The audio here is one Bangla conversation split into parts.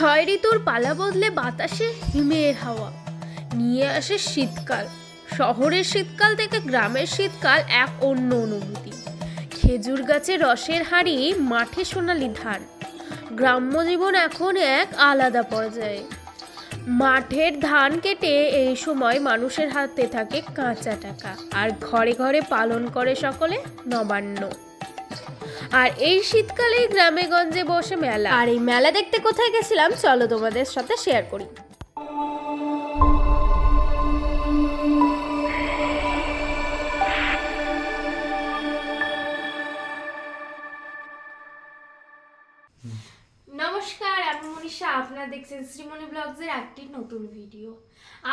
ছয় ঋতুর পালা বদলে বাতাসে হিমের হাওয়া। নিয়ে আসে শীতকাল। শহরের শীতকাল থেকে গ্রামের শীতকাল এক অন্য অনুভূতি। খেজুর গাছে রসের হাড়ি, মাঠে সোনালি ধান। গ্রাম্য জীবন এখন এক আলাদা পর্যায়ে। মাঠের ধান কেটে এই সময় মানুষের হাতে থাকে কাঁচা টাকা। আর ঘরে ঘরে পালন করে সকলে নবান্ন। আর এই শীতকালেই গ্রামে গঞ্জে বসে মেলা। আর এই মেলা দেখতে কোথায় গেছিলাম চলো তোমাদের সাথে শেয়ার করি। নমস্কার আমি মনীষা আপনারা দেখছেন শ্রীমণি ব্লগসের একটি নতুন ভিডিও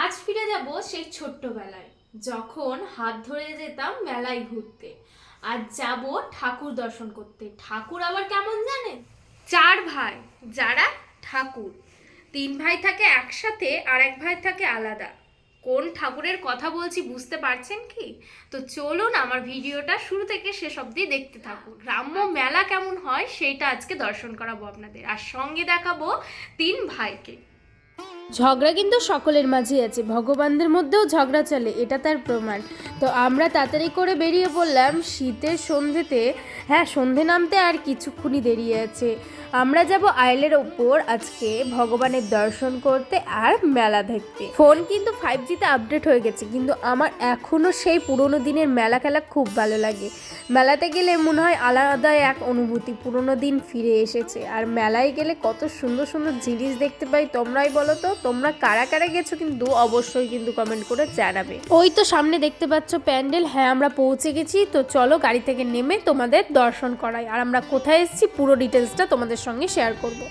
আজ ফিরে যাব সেই ছোট্টবেলায় যখন হাত ধরে যেতাম মেলায় ঘুরতে। আজ যাব ঠাকুর দর্শন করতে। ঠাকুর আবার কেমন জানেন? চার ভাই, যারা ঠাকুর। তিন ভাই থাকে একসাথে আর এক ভাই থাকে আলাদা। কোন ঠাকুরের কথা বলছি বুঝতে পারছেন কি? তো চলুন আমার ভিডিওটা শুরু থেকে শেষ অবধি দেখতে থাকুন। গ্রাম্য মেলা কেমন হয় সেইটা আজকে দর্শন করাবো আপনাদের। আর সঙ্গে দেখাবো তিন ভাইকে। ঝগড়া কিন্তু সকলের মাঝেই আছে। ভগবানদের মধ্যেও ঝগড়া চলে, এটা তার প্রমাণ। তো আমরা তাড়াতাড়ি করে বেরিয়ে পড়লাম, শীতের সন্ধেতে হ্যাঁ সন্ধে নামতে আর কিছুক্ষণই দেরি আছে। আমরা যাব আইলের ওপর আজকে ভগবানের দর্শন করতে আর মেলা দেখতে। ফোন কিন্তু ফাইভ জিতে আপডেট হয়ে গেছে, কিন্তু আমার এখনও সেই পুরোনো দিনের মেলা খেলা খুব ভালো লাগে। মেলাতে গেলে মনে হয় আলাদা এক অনুভূতি, পুরোনো দিন ফিরে এসেছে। আর মেলায় গেলে কত সুন্দর সুন্দর জিনিস দেখতে পাই, তোমরাই বলো তো, তোমরা কারা কারা গেছো কিন্তু অবশ্যই কিন্তু কমেন্ট করে জানাবে। ওই তো সামনে দেখতে পাচ্ছ প্যান্ডেল হ্যাঁ আমরা পৌঁছে গেছি, তো চলো গাড়ি থেকে নেমে তোমাদের দর্শন করাই। আর আমরা কোথায় এসেছি পুরো ডিটেলসটা তোমাদের সঙ্গে শেয়ার করব।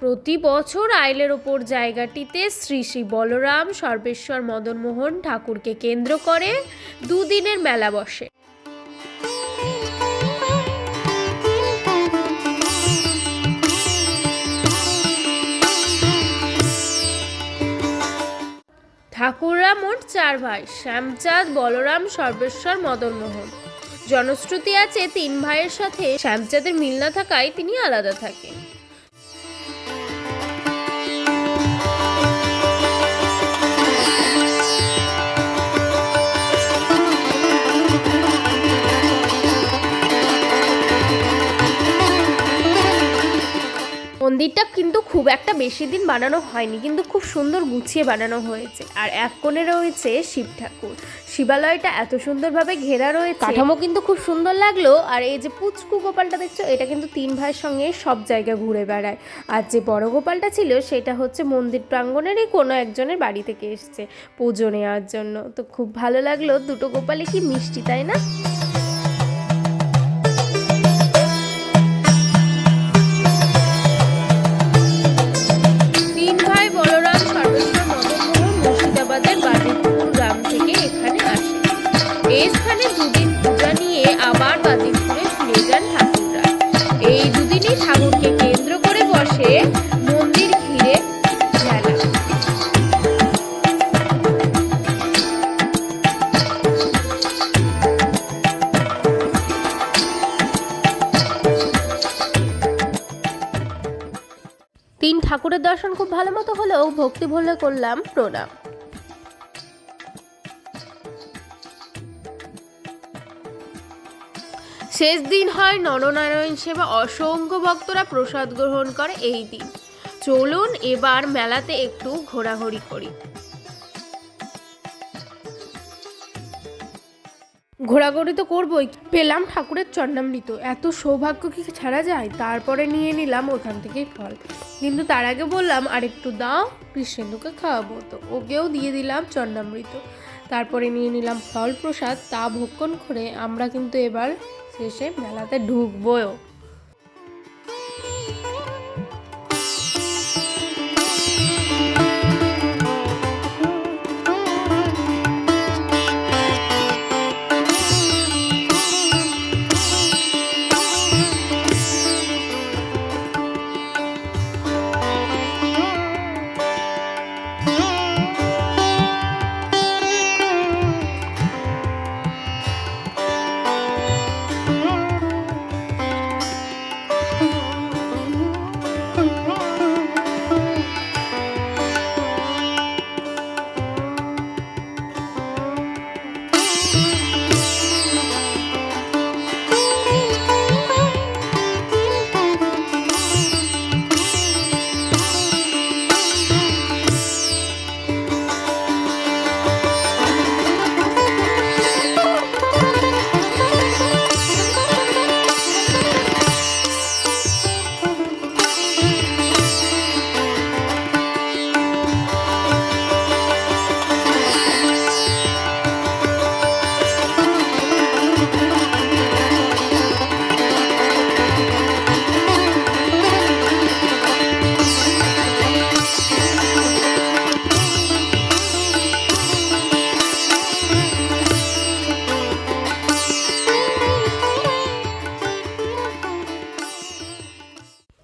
প্রতি বছর আইলের ওপর জায়গাটিতে শ্রী শ্রী বলরাম সর্বেশ্বর মদনমোহন ঠাকুরকে কেন্দ্র করে দুদিনের মেলা বসে। চার ভাই শ্যামচাঁদ, বলরাম, সর্বেশ্বর, মদনমোহন। জনশ্রুতি আছে তিন ভাইয়ের সাথে, শ্যামচাঁদের মিল না থাকায় তিনি আলাদা থাকেন। বেশি দিন বানানো হয়নি, কিন্তু খুব সুন্দর গুছিয়ে বানানো হয়েছে। আর এক কোণে রয়েছে শিব ঠাকুর। শিবালয়টা এত সুন্দরভাবে ঘেরা রয়েছে। কাঠামো কিন্তু খুব সুন্দর লাগল। আর এই যে পুচকু গোপালটা দেখছ, এটা কিন্তু তিন ভাইয়ের সঙ্গে সব জায়গা ঘুরে বেড়ায়। আর যে বড় গোপালটা ছিল, সেটা হচ্ছে মন্দির প্রাঙ্গণেরই কোনো একজনের বাড়ি থেকে এসছে পুজো নেওয়ার জন্য। তো খুব ভালো লাগল। দুটো গোপালে কি মিষ্টি, তাই না? দর্শন খুব ভালো মতো হলেও ভক্তি ভুলে করলাম প্রণাম। শেষ দিন হয় নরনারায়ণ সেবা, অসংখ্য ভক্তরা প্রসাদ গ্রহণ করে এই দিন। চলুন এবার মেলাতে একটু ঘোরাঘুরি করি। ঘোরাঘুরি তো করবোই। পেলাম ঠাকুরের চন্নামৃত এত সৌভাগ্য কি ছাড়া যায়? তারপরে নিয়ে নিলাম ওখান থেকেই ফল। কিন্তু তার আগে বললাম আর একটু দাও, কৃষ্ণেন্দুকে খাওয়াবো। তো ওকেও দিয়ে দিলাম চন্নামৃত তারপরে নিয়ে নিলাম ফল প্রসাদ। তা ভক্ষণ করে আমরা কিন্তু এবার শেষে মেলাতে ঢুকবোও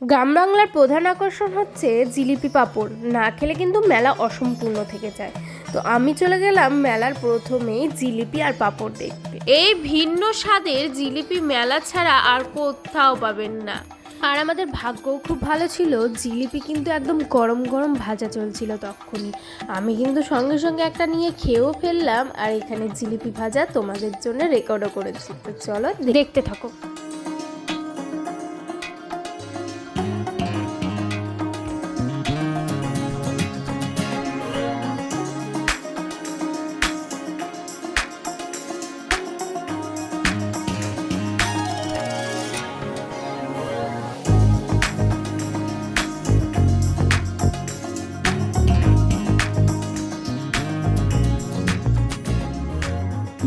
গ্রাম বাংলার প্রধান আকর্ষণ হচ্ছে জিলিপি পাঁপড়। না খেলে কিন্তু মেলা অসম্পূর্ণ থেকে যায়। তো আমি চলে গেলাম মেলার প্রথমেই জিলিপি আর পাঁপড় দেখতে। এই ভিন্ন স্বাদের জিলিপি মেলা ছাড়া আর কোথাও পাবেন না। আর আমাদের ভাগ্যও খুব ভালো ছিল, জিলিপি কিন্তু একদম গরম গরম ভাজা চলছিল তখনই। আমি কিন্তু সঙ্গে সঙ্গে একটা নিয়ে খেয়েও ফেললাম, আর এখানে জিলিপি ভাজা তোমাদের জন্য রেকর্ডও করেছি। তো চলো দেখতে থাকো।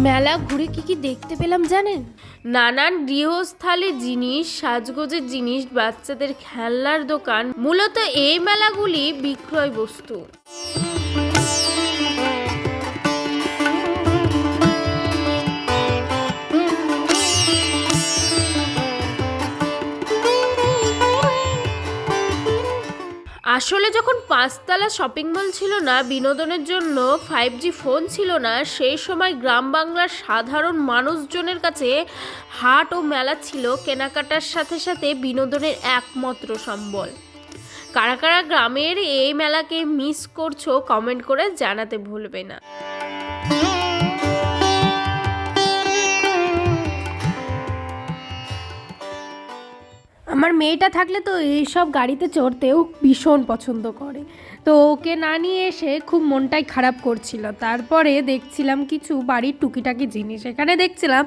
মেলা ঘুরে কি কি দেখতে পেলাম জানেন? নানান গৃহস্থালী জিনিস, সাজগোজের জিনিস, বাচ্চাদের খেলনার দোকান, মূলত এই মেলাগুলি বিক্রয় বস্তু। আসলে যখন পাঁচতলা শপিং মল ছিল না, বিনোদনের জন্য ফাইভ জি ফোন ছিল না, সেই সময় গ্রাম বাংলার সাধারণ মানুষজনের কাছে হাট ও মেলা ছিল। কেনাকাটার সাথে সাথে বিনোদনের একমাত্র সম্বল। কারা কারা গ্রামের এই মেলাকে মিস করছ কমেন্ট করে জানাতে ভুলবে না। আমার মেয়েটা থাকলে তো এইসব গাড়িতে চড়তেও ভীষণ পছন্দ করে। তো ওকে না নিয়ে এসে খুব মনটাই খারাপ করছিল। তারপরে দেখছিলাম কিছু বাড়ির টুকিটাকি জিনিস। এখানে দেখছিলাম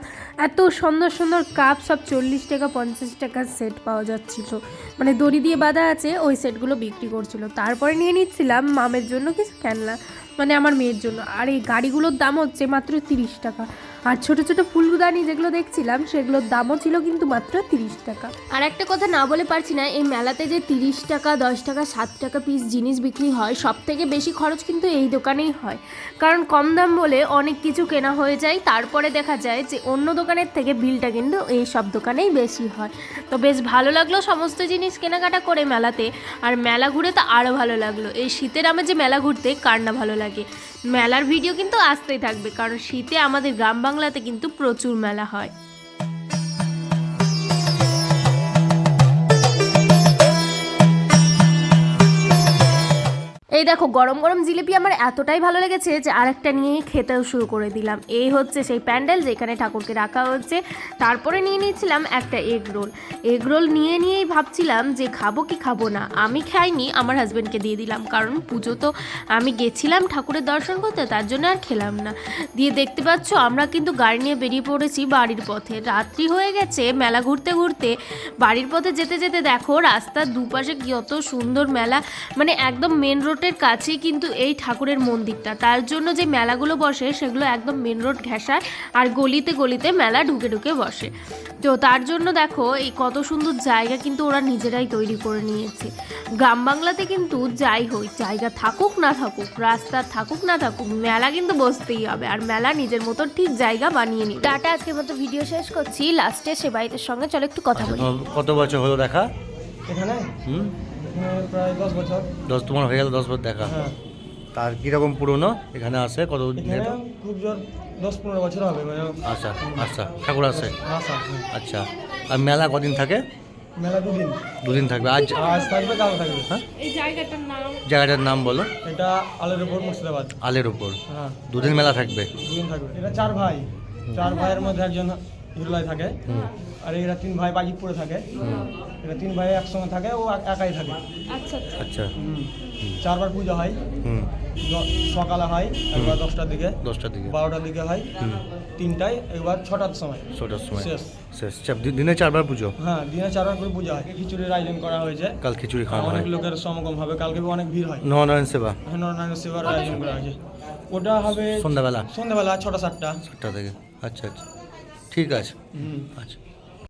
এত সুন্দর সুন্দর কাপ, সব চল্লিশ টাকা, পঞ্চাশ টাকার সেট পাওয়া যাচ্ছিল। মানে দড়ি দিয়ে বাঁধা আছে, ওই সেটগুলো বিক্রি করছিল। তারপরে নিয়ে নিচ্ছিলাম মামের জন্য কিছু খেলনা মানে আমার মেয়ের জন্য। আর এই গাড়িগুলোর দাম হচ্ছে মাত্র তিরিশ টাকা। আর ছোট ছোট ফুলদানি যেগুলো দেখছিলাম, সেগুলোর দামও ছিল কিন্তু মাত্র তিরিশ টাকা। আর একটা কথা না বলে পারছি না, এই মেলাতে যে তিরিশ টাকা, দশ টাকা সাত টাকা পিস জিনিস বিক্রি হয় সব থেকে বেশি খরচ কিন্তু এই দোকানেই হয়। কারণ কম দাম বলে অনেক কিছু কেনা হয়ে যায়, তারপরে দেখা যায় যে অন্য দোকানের থেকে বিলটা কিন্তু এই সব দোকানেই বেশি হয়। তো বেশ ভালো লাগল সমস্ত জিনিস কেনাকাটা করে মেলাতে, আর মেলা ঘুরে তো আরও ভালো লাগল। এই শীতের আমার যে মেলা ঘুরতে কার না ভালো লাগে? মেলার ভিডিও কিন্তু আসতেই থাকবে কারণ শীতে আমাদের গ্রাম বাংলাতে কিন্তু প্রচুর মেলা হয়। এই দেখো, গরম গরম জিলিপি আমার এতটাই ভালো লেগেছে যে আরেকটা নিয়ে খেতেও শুরু করে দিলাম। এই হচ্ছে সেই প্যান্ডেল যেখানে ঠাকুরকে রাখা হচ্ছে তারপরে নিয়ে নিয়েছিলাম একটা এগ রোল। এগ রোল নিয়ে নিয়েই ভাবছিলাম যে খাব কি খাব না। আমি খাইনি, আমার হাজব্যান্ডকে দিয়ে দিলাম। কারণ পুজো তো আমি গেছিলাম ঠাকুরের দর্শন করতে, তার জন্য আর খেলাম না। দিয়ে দেখতে পাচ্ছ, আমরা কিন্তু গাড়ি নিয়ে বেরিয়ে পড়েছি বাড়ির পথে। রাত্রি হয়ে গেছে, মেলা ঘুরতে ঘুরতে। বাড়ির পথে যেতে যেতে দেখো, রাস্তার দুপাশে কত সুন্দর মেলা। মানে একদম মেন রোডের কাছেই কিন্তু এই ঠাকুরের মন্দিরটা। তার জন্য যে মেলাগুলো বসে সেগুলো একদম মেন রোড ঘেঁষায় আর গলিতে গলিতে মেলা ঢুকে ঢুকে বসে। তো তার জন্য দেখো এই কত সুন্দর জায়গা কিন্তু ওরা নিজেরাই তৈরি করে নিয়েছে। গ্রাম বাংলাতে কিন্তু যাই হোক জায়গা থাকুক না থাকুক রাস্তা থাকুক না থাকুক মেলা কিন্তু বসতেই হবে। আর মেলা নিজের মতো ঠিক জায়গা বানিয়ে নিবে। টাটা আজকের মতো ভিডিও শেষ করছি। লাস্টে সেবাইতের সঙ্গে চলো একটু কথা বলি। কত বছর হলো দেখা? এখানে? হুম? এখানে প্রায় দশ বছর। দশ তোমার হয়ে গেল দশ বছর দেখা। হ্যাঁ। তার কীরকম পুরনো? এখানে আসে কত খুব জোর দশ পনেরো বছর হবে মানে আচ্ছা আচ্ছা ঠাকুর আসে আসা হ্যাঁ। আচ্ছা আর মেলা কদিন থাকে? মেলা দুদিন। দুদিন থাকবে। আজ আজ থাকবে কাল থাকবে। হ্যাঁ? এই জায়গাটার নাম? জায়গাটার নাম বলো। এটা আলের উপর মুর্শিদাবাদ। আলের উপর। হ্যাঁ। দুদিন মেলা থাকবে? দুদিন থাকবে। এটা চার ভাই। চার ভাইয়ের মধ্যে একজন হিরোলায় থাকে। আর এরা তিন ভাই বাজিতপুরে থাকে। এরা তিন ভাই একসঙ্গে থাকে ও একাই থাকে। আচ্ছা আচ্ছা। আচ্ছা। চারবার পূজা হয়। হুম। সকালে হয় একবার দশটার দিকে। দশটার দিকে। বারোটার দিকে হয়। তিনটায় একবার ছটার সময়। ছটার সময়। শেষ। শেষ। দিনে চারবার পুজো? হ্যাঁ দিনে চারবার করে পুজো হয়। খিচুড়ির আয়োজন করা হয়েছে। কাল খিচুড়ি খাওয়ানো অনেক লোকের সমাগম হবে। কালকে অনেক ভিড় হয়। নরনারায়ণ সেবা। হ্যাঁ, নরনারায়ণ সেবার আয়োজন করা হয়েছে। ওটা হবে সন্ধ্যাবেলা। সন্ধ্যাবেলা ছটা সাতটা। সাতটা থেকে। আচ্ছা আচ্ছা। ঠিক আছে। হুম। আচ্ছা।